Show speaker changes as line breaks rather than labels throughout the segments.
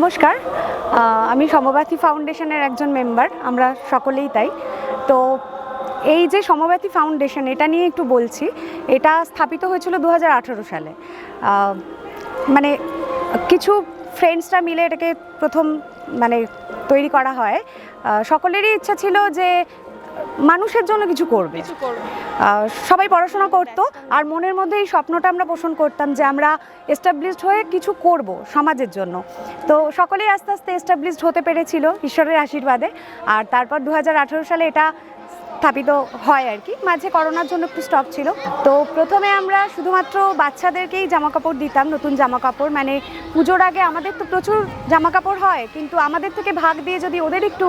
নমস্কার। আমি সমব্যথী ফাউন্ডেশনের একজন মেম্বার, আমরা সকলেই তাই। তো এই যে সমব্যথী ফাউন্ডেশন, এটা নিয়ে একটু বলছি, এটা স্থাপিত হয়েছিল দু হাজার আঠেরো সালে। মানে কিছু ফ্রেন্ডসরা মিলে এটাকে প্রথম মানে তৈরি করা হয়। সকলেরই ইচ্ছা ছিল যে মানুষের জন্য কিছু করবে। সবাই পড়াশোনা করতো আর মনের মধ্যে এই স্বপ্নটা আমরা পোষণ করতাম যে আমরা এস্টাবলিশড হয়ে কিছু করব সমাজের জন্য। তো সকলেই আস্তে আস্তে এস্টাবলিশড হতে পেরেছিল ঈশ্বরের আশীর্বাদে। আর তারপর দু হাজার আঠারো সালে এটা স্থাপিত হয় আর কি। মাঝে করোনার জন্য একটু স্টপ ছিল। তো প্রথমে আমরা শুধুমাত্র বাচ্চাদেরকেই জামা কাপড় দিতাম নতুন জামা কাপড় মানে পুজোর আগে আমাদের তো প্রচুর জামা কাপড় হয় কিন্তু আমাদের থেকে ভাগ দিয়ে যদি ওদের একটু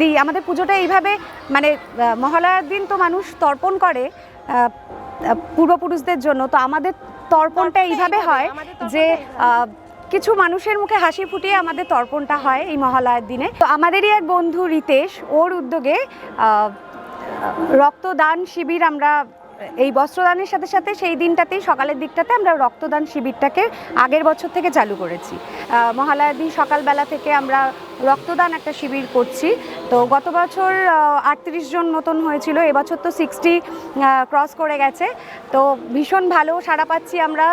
দিই আমাদের পুজোটা এইভাবে মানে মহালয়ার দিন তো মানুষ তর্পণ করে পূর্বপুরুষদের জন্য। তো আমাদের তর্পণটা এইভাবে হয় যে কিছু মানুষের মুখে হাসি ফুটিয়ে আমাদের তর্পণটা হয় এই মহালয়ার দিনে। তো আমাদেরই এক বন্ধু রিতেশ ওর উদ্যোগে রক্তদান শিবির আমরা, এই বস্ত্রদানের সাথে সাথে সেই দিনটাতেই সকালের দিকটাতে আমরা রক্তদান শিবিরটাকে আগের বছর থেকে চালু করেছি। মহালয়ার দিন সকালবেলা থেকে আমরা রক্তদান একটা শিবির করছি। তো গত বছর আটত্রিশ জন মতন হয়েছিল, এবছর তো সিক্সটি ক্রস করে গেছে। তো ভীষণ ভালো সাড়া পাচ্ছি আমরা।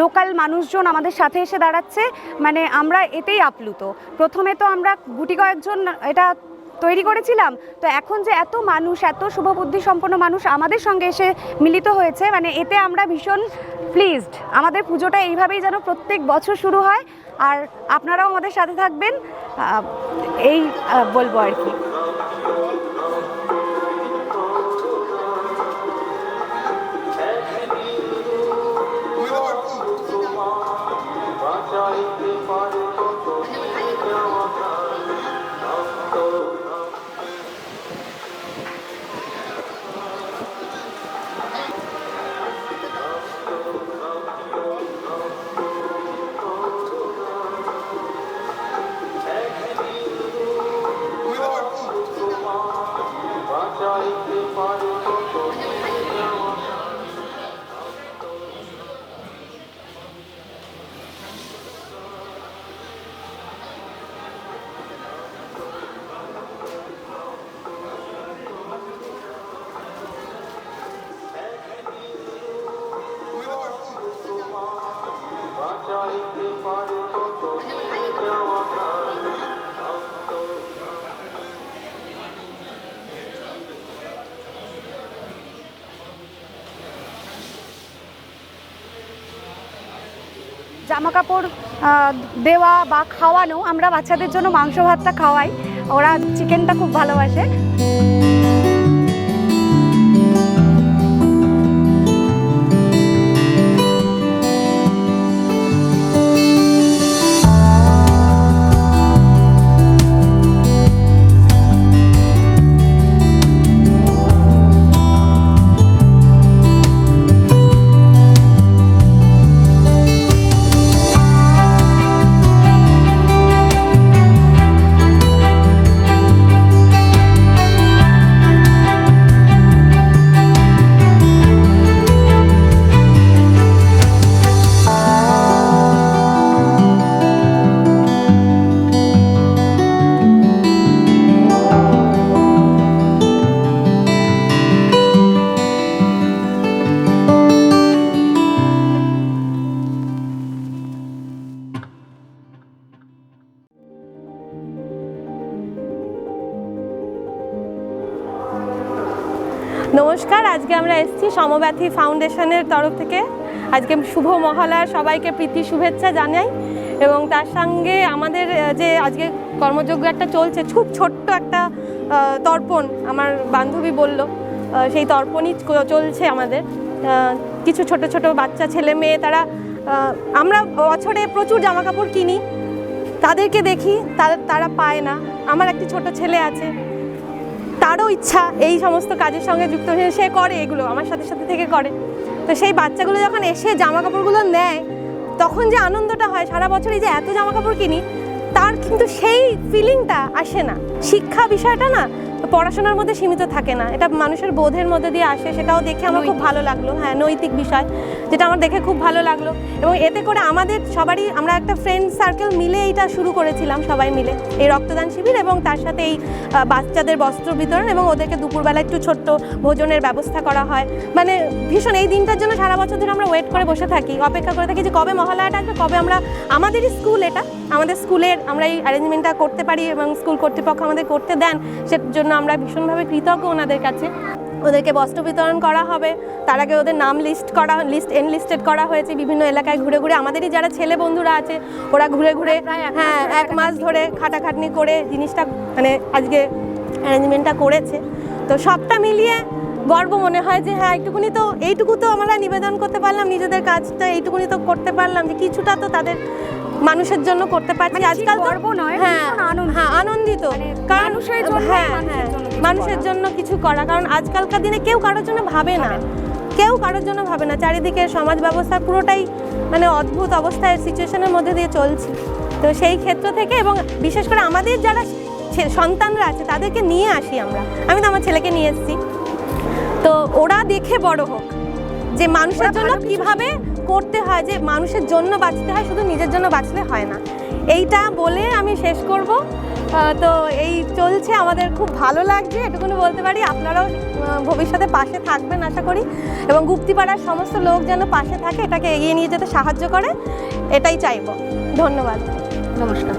লোকাল মানুষজন আমাদের সাথে এসে দাঁড়াচ্ছে। মানে আমরা এতেই আপ্লুত। প্রথমে তো আমরা গুটি কয়েকজন, এটা তৈরি করেছিলাম। তো এখন যে এত মানুষ, এত শুভবুদ্ধি সম্পন্ন মানুষ আমাদের সঙ্গে এসে মিলিত হয়েছে মানে এতে আমরা ভীষণ প্লিজড আমাদের পুজোটা এইভাবেই যেন প্রত্যেক বছর শুরু হয়। আর আপনারাও আমাদের সাথে থাকবেন। এই বলব আর কি। জামা কাপড় দেওয়া বা খাওয়ানো আমরা বাচ্চাদের জন্য মাংস ভাতটা খাওয়াই। ওরা চিকেনটা খুব ভালোবাসে।
আজকে আমরা এসেছি সমব্যথী ফাউন্ডেশনের তরফ থেকে। আজকে শুভ মহালয়ার সবাইকে প্রীতি শুভেচ্ছা জানাই এবং তার সঙ্গে আমাদের যে আজকে কর্মযজ্ঞ একটা চলছে, খুব ছোট্ট একটা তর্পণ আমার বান্ধবী বলল। সেই তর্পণই চলছে আমাদের। কিছু ছোট ছোট বাচ্চা, ছেলে মেয়ে তারা আমরা বছরে প্রচুর জামা কাপড় কিনি। তাদেরকে দেখি তারা পায় না। আমার একটি ছোট ছেলে আছে তারও ইচ্ছা এই সমস্ত কাজের সঙ্গে যুক্ত হয়ে সে করে এগুলো, আমার সাথে সাথে থেকে করে। তো সেই বাচ্চাগুলো যখন এসে জামা কাপড়গুলো নেয়, তখন যে আনন্দটা হয়, সারা বছরই যে এত জামা কাপড় কিনি, তার কিন্তু সেই ফিলিংটা আসে না। শিক্ষা বিষয়টা না পড়াশোনার মধ্যে সীমিত থাকে না। এটা মানুষের বোধের মধ্যে দিয়ে আসে সেটাও দেখে আমার খুব ভালো লাগল। হ্যাঁ নৈতিক বিষয় যেটা আমার দেখে খুব ভালো লাগল। এবং এতে করে আমাদের সবারই আমরা একটা ফ্রেন্ড সার্কেল মিলে এইটা শুরু করেছিলাম সবাই মিলে। এই রক্তদান শিবির এবং তার সাথে এই বাচ্চাদের বস্ত্র বিতরণ এবং ওদেরকে দুপুরবেলা একটু ছোট্ট ভোজনের ব্যবস্থা করা হয়। মানে ভীষণ এই দিনটার জন্য সারা বছর ধরে আমরা ওয়েট করে বসে থাকি অপেক্ষা করে থাকি যে কবে মহালয়াটা আসবে কবে আমরা আমাদেরই স্কুল এটা। আমাদের স্কুলের আমরা এই অ্যারেঞ্জমেন্টটা করতে পারি এবং স্কুল কর্তৃপক্ষ আমাদের করতে দেন সের জন্য আমরা ভীষণভাবে কৃতজ্ঞ ওনাদের কাছে। ওদেরকে বস্ত্র বিতরণ করা হবে তার আগে ওদের নাম লিস্ট করা লিস্ট এনলিস্টেড করা হয়েছে বিভিন্ন এলাকায় ঘুরে ঘুরে। আমাদেরই যারা ছেলে বন্ধুরা আছে ওরা ঘুরে ঘুরে হ্যাঁ এক মাস ধরে খাটাখাটনি করে জিনিসটা মানে আজকে অ্যারেঞ্জমেন্টটা করেছে। তো সবটা মিলিয়ে গর্ব মনে হয় যে হ্যাঁ একটুকুনি তো এইটুকু তো আমরা নিবেদন করতে পারলাম নিজেদের কাজটা এইটুকুনি তো করতে পারলাম যে কিছুটা তো তাদের মানুষের জন্য করতে পারছি।
মানে
আজকাল
গর্ব নয়,
হ্যাঁ হ্যাঁ আনন্দিত।
মানে
কারণ হ্যাঁ
মানুষের
হ্যাঁ
জন্য কিছু
মানুষের
করা।
জন্য কিছু করা। কারণ আজকালকার দিনে কেউ কারোর জন্য ভাবে না। কেউ কারোর জন্য ভাবে না। চারিদিকে সমাজ ব্যবস্থা পুরোটাই মানে অদ্ভুত অবস্থায় সিচুয়েশনের মধ্যে দিয়ে চলছে। তো সেই ক্ষেত্র থেকে এবং বিশেষ করে আমাদের যারা সন্তানরা আছে তাদেরকে নিয়ে আসি আমরা। আমি তো আমার ছেলেকে নিয়ে এসেছি। তো ওরা দেখে বড় হোক। যে মানুষের জন্য কীভাবে করতে হয় যে মানুষের জন্য বাঁচতে হয় শুধু নিজের জন্য বাঁচলে হয় না। এইটা বলে আমি শেষ করব। তো এই চলছে আমাদের খুব ভালো লাগছে এটুকুনি বলতে পারি। আপনারাও ভবিষ্যতে পাশে থাকবেন আশা করি। এবং গুপ্তিপাড়ার সমস্ত লোক যেন পাশে থাকে এটাকে এগিয়ে নিয়ে যেতে সাহায্য করে এটাই চাইব। ধন্যবাদ।
নমস্কার।